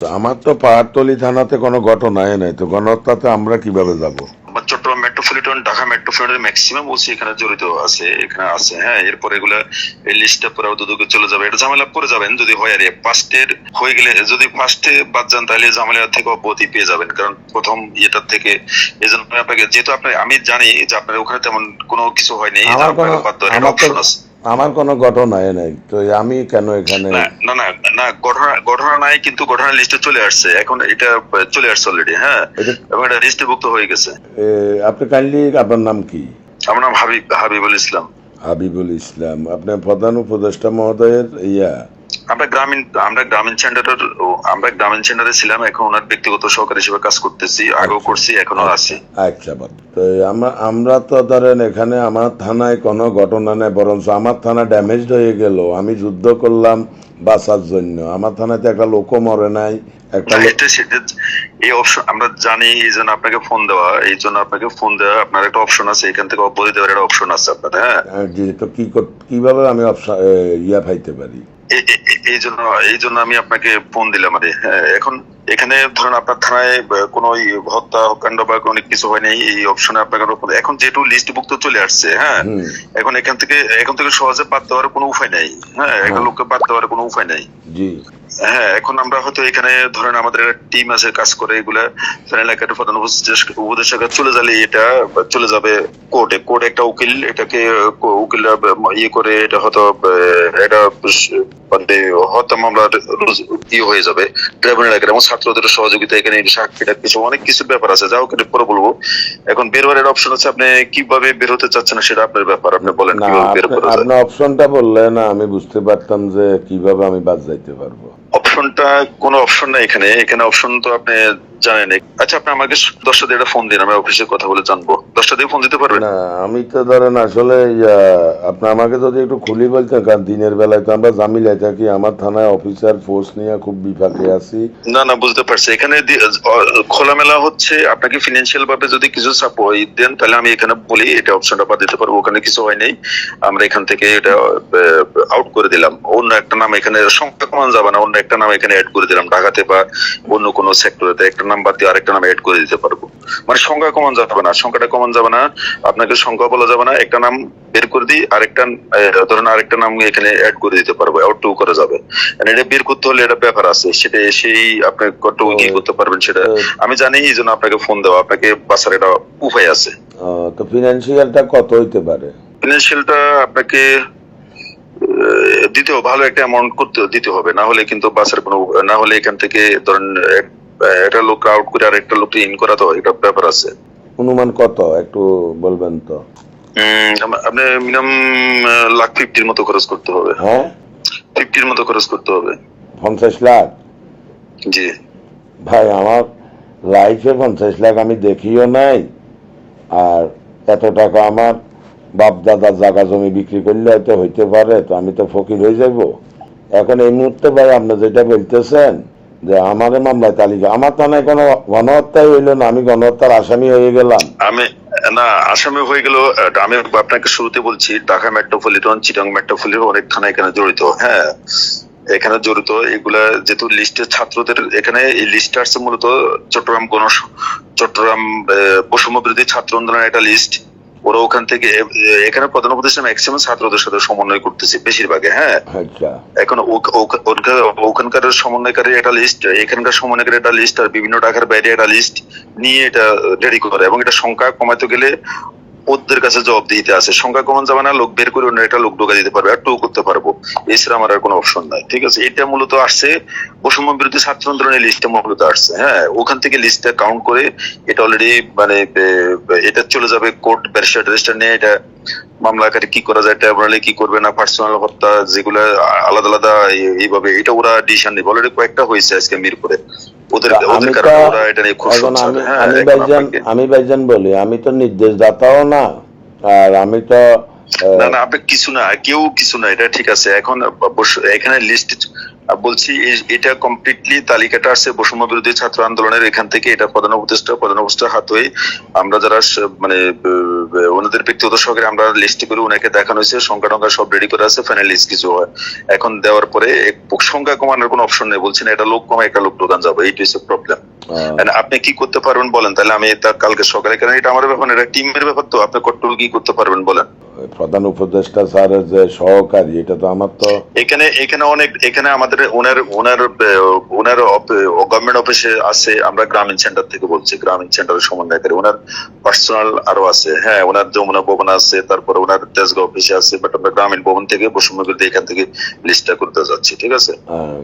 আমার তো পাহাড়তলি থানাতে কোনো ঘটনাই নাই তো গণহত্যাতে আমরা কীভাবে যাব? চট্টগ্রাম মেট্রোপলিটন ঢাকা মেট্রোপলিটনের ম্যাক্সিমাম এখানে জড়িত আছে এখানে আছে হ্যাঁ এরপর এগুলা এই লিস্টটা পরে দুদকে চলে যাবে। এটা ঝামেলা পড়ে যাবেন যদি হয় আর ফার্স্টের হয়ে গেলে যদি ফার্স্টে বাদ যান তাহলে ঝামেলা থেকে অব্যাহতি পেয়ে যাবেন কারণ প্রথম ইয়েটার থেকে এই জন্য আপনাকে যেহেতু আপনি আমি জানি যে আপনার ওখানে তেমন কোনো কিছু হয়নি বাদ দেওয়ার অপশন আছে। আমার কোনো ঘটনায় নাই। তো আমি কেন এখানে না না না ঘটনা ঘটনা নাই কিন্তু ঘটনা লিস্টে চলে আসছে। এখন এটা চলে আসছে অলরেডি হ্যাঁ? এটা- এবং এটা লিস্টভুক্ত হয়ে গেছে। আপনি কাইন্ডলি আপনার নাম কি? আমার নাম হাবিব হাবিবুল ইসলাম। হাবিবুল ইসলাম। আপনার প্রধান উপদেষ্টা মহোদয়ের ইয়া। আমরা গ্রামীণ আমরা গ্রামীণ সেন্টারের আমরা গ্রামীণ সেন্টারে ছিলাম এখন ওনার ব্যক্তিগত সহকারী হিসেবে কাজ করতেছি আগেও করছি এখনও আছি। আচ্ছা বাদ। তো আমরা আমরা তো ধরেন এখানে আমার থানায় কোনো ঘটনা নেই বরঞ্চ আমার থানা ড্যামেজড হয়ে গেল। আমি যুদ্ধ করলাম বাঁচার জন্য। আমার থানাতে একটা লোকও মরে নাই একটা না, লোক এটা সেটা এই অপশন আমরা জানি এই জন্য আপনাকে ফোন দেওয়া এই জন্য আপনাকে ফোন দেওয়া আপনার একটা অপশন আছে এখান থেকে অব্যাহতি দেওয়ার একটা অপশন আছে আপনার হ্যাঁ? জি, তো কি কীভাবে আমি ইয়া পাইতে পারি? এ- এ- এ- এই জন্য এই জন্য আমি আপনাকে ফোন দিলাম আরে এখন এখানে ধরুন আপনার থানায় কোনো হত্যা কাণ্ড বা কোনো কিছু হয়নি এই অপশনে আপনাকে এখন যেহেতু লিস্টভুক্ত চলে আসছে হ্যাঁ এখন এখান থেকে এখান থেকে সহজে বাদ দেওয়ার কোনো উপায় নাই হ্যাঁ একটা হ্যাঁ। লোককে বাদ দেওয়ার কোনো উপায় নাই। জি। হ্যাঁ এখন আমরা হয়তো এখানে ধরেন আমাদের টিম আছে কাজ করে এগুলা ধরেন এলাকার প্রধান চলে এটা চলে যাবে কোর্টে কোর্ট একটা উকিল এটাকে উকিলরা ইয়ে করে এটা হয়তো এটা মানে হত্যা মামলা ইয়ে হয়ে যাবে। ট্রাইব্যুনাল এলাকার এবং ছাত্রদের সহযোগিতা এখানে সাক্ষীটা কিছু অনেক কিছু ব্যাপার আছে। যাও কিন্তু পরে বলব। এখন বের হওয়ার অপশন আছে আপনি কীভাবে বের হতে চাচ্ছেন সেটা আপনার ব্যাপার। আপনি বলেন কীভাবে বের করা যায়। আপনি অপশনটা বললেন না আমি বুঝতে পারতাম যে কীভাবে আমি বাদ যাইতে পারব। অপশনটা কোনো অপশন নাই এখানে। এখানে অপশন তো আপনি জানেন আচ্ছা আপনি আমাকে দশটা দিয়ে ফোন দিন আমি অফিসে কথা বলে জানব। দশটা দিয়ে ফোন দিতে পারবেন? না আমি তো ধরেন আসলে আপনি আমাকে যদি একটু খুলি বলতেন কারণ দিনের বেলায় তো আমরা জামিলায় থাকি আমার থানায় অফিসার ফোর্স নিয়ে খুব বিপাকে আছি। না না বুঝতে পারছি। এখানে খোলামেলা হচ্ছে আপনাকে ফিনান্সিয়াল ভাবে যদি কিছু সাপোর্ট দেন তাহলে আমি এখানে বলি এটা অপশনটা বাদ দিতে পারব। ওখানে কিছু হয় নাই। আমরা এখান থেকে এটা আউট করে দিলাম। অন্য একটা নাম এখানে সংখ্যা কমান যাবে না অন্য একটা নাম এখানে অ্যাড করে দিলাম ঢাকাতে বা অন্য কোনো সেক্টরেতে একটা নাম বাদ দিয়ে আরেকটা নাম অ্যাড করে দিতে পারব। মানে সংখ্যা কমান যাবে না সংখ্যাটা কমান যাবে না আপনাকে সংখ্যা বলা যাবে না একটা নাম বের করে দিই আরেকটা ধরুন আরেকটা নাম এখানে অ্যাড করে দিতে পারব আউট টু করা যাবে। এটা বের করতে হলে এটা ব্যাপার আছে সেটা এসেই আপনি কত কি করতে পারবেন সেটা আমি জানি এই জন্য আপনাকে ফোন দেওয়া আপনাকে বাসার একটা উপায় আছে। তো ফিনান্সিয়ালটা কত হইতে পারে? ফিনান্সিয়ালটা আপনাকে দিতেও ভালো একটা অ্যামাউন্ট করতে দিতে হবে না হলে কিন্তু বাসের কোনো না হলে এখান থেকে ধরেন লোক আউট করে আর একটা লোককে ইন করা তো এটা ব্যাপার আছে। অনুমান কত? একটু বলবেন তো। আপনি মিনিমাম লাখ ফিফটির মতো খরচ করতে হবে। হ্যাঁ? ফিফটির মতো খরচ করতে হবে। পঞ্চাশ লাখ? জি। ভাই আমার লাইফে পঞ্চাশ লাখ আমি দেখিও নাই। আর এত টাকা আমার বাপ দাদার জায়গা জমি বিক্রি করলে হয়তো হইতে পারে তো আমি তো ফকির হয়ে যাব। এখন এই মুহূর্তে ভাই আপনি যেটা বলতেছেন যে আমার মামলায় তালিকা। আমার থানায় কোনো গণহত্যাই হইল না, আমি গণহত্যার আসামি হয়ে গেলাম। আমি, না, আসামি হয়ে গেল আমি আপনাকে শুরুতে বলছি, ঢাকা মেট্রোপলিটন চিটাং মেট্রোপলিটন অনেক থানা এখানে জড়িত হ্যাঁ? এখানে জড়িত, এগুলা যেহেতু লিস্টের ছাত্রদের এখানে, এই লিস্ট আসছে মূলত চট্টগ্রাম গণ চট্টগ্রাম বৈষম্য বিরোধী ছাত্র আন্দোলনের একটা লিস্ট। ওরা ওখান থেকে এখানে প্রধান উপদেষ্টা ম্যাক্সিমাম ছাত্রদের সাথে সমন্বয় করতেছে বেশিরভাগে হ্যাঁ? আচ্ছা। এখন ওখানকার সমন্বয়কারী একটা লিস্ট এখানকার সমন্বয়কারী একটা লিস্ট আর বিভিন্ন টাকার বাইরে একটা লিস্ট নিয়ে এটা রেডি করে এবং এটা সংখ্যা কমাতে গেলে ওদের কাছে জবাবদিহিতে আছে। সংখ্যা কমান যাবে না, লোক বের করে অন্য একটা লোক ঢোকা দিতে পারবে, আর টু করতে পারব। এছাড়া আমার আর কোনো অপশন নাই, ঠিক আছে? এটা মূলত আসছে বৈষম্য বিরোধী ছাত্র আন্দোলনের লিস্টে মূলত আসছে হ্যাঁ? ওখান থেকে লিস্টটা কাউন্ট করে এটা অলরেডি মানে এটা চলে যাবে কোর্ট ব্যারিস্টার ট্যারিস্টার নিয়ে, এটা মামলা আকারে কি করা যায় ট্রাইব্যুনালে কি করবে না পার্সোনাল হত্যা, যেগুলো আলাদা আলাদা এইভাবে, এটা ওরা ডিসিশন নেবে। অলরেডি কয়েকটা হয়েছে আজকে মিরপুরে। আমি হ্যাঁ আমি ভাইজান বলি আমি তো নির্দেশ দাতাও না আর আমি তো না না আপনি কিছু না কেউ কিছু না এটা ঠিক আছে। এখন এখানে লিস্ট বলছি এটা কমপ্লিটলি তালিকাটা আসছে বৈষম্য বিরোধী ছাত্র আন্দোলনের। এখান থেকে এটা প্রধান উপদেষ্টা প্রধান উপদেষ্টা হাত হয়ে আমরা যারা মানে ওনাদের ব্যক্তিগত সহকারে আমরা লিস্ট করে ওনাকে দেখানো হয়েছে। সংখ্যা টঙ্কা সব রেডি করে আছে ফাইনাল লিস্ট কিছু হয়। এখন দেওয়ার পরে এক- সংখ্যা কমানোর কোনো অপশন নেই। বলছেন এটা লোক কমে একটা লোক ঢোকান যাবে। এইটা হচ্ছে প্রবলেম আহ, আপনি কি করতে পারবেন বলেন? তাহলে আমি তা কালকে সকালে কারণ এটা আমার ব্যাপার এটা টিমের ব্যাপার তো। আপনি কট্টল কি করতে পারবেন বলেন? প্রধান উপদেষ্টা স্যারের যে সহকারী এটা তো আমার তো এখানে এখানে অনেক এখানে আমাদের ওনার ওনার ওনার গভর্নমেন্ট অফিসে আছে আমরা গ্রামীণ সেন্টার থেকে বলছি গ্রামীণ সেন্টারের সমন্বয়কারী। ওনার পার্সোনাল আরও আছে হ্যাঁ ওনার যমুনা ভবন আছে তারপরে ওনার তেজগাঁও অফিসে আছে বাট আমরা গ্রামীণ ভবন থেকে বৈষম্য এখান থেকে লিস্টটা করতে যাচ্ছি ঠিক আছে? আহ,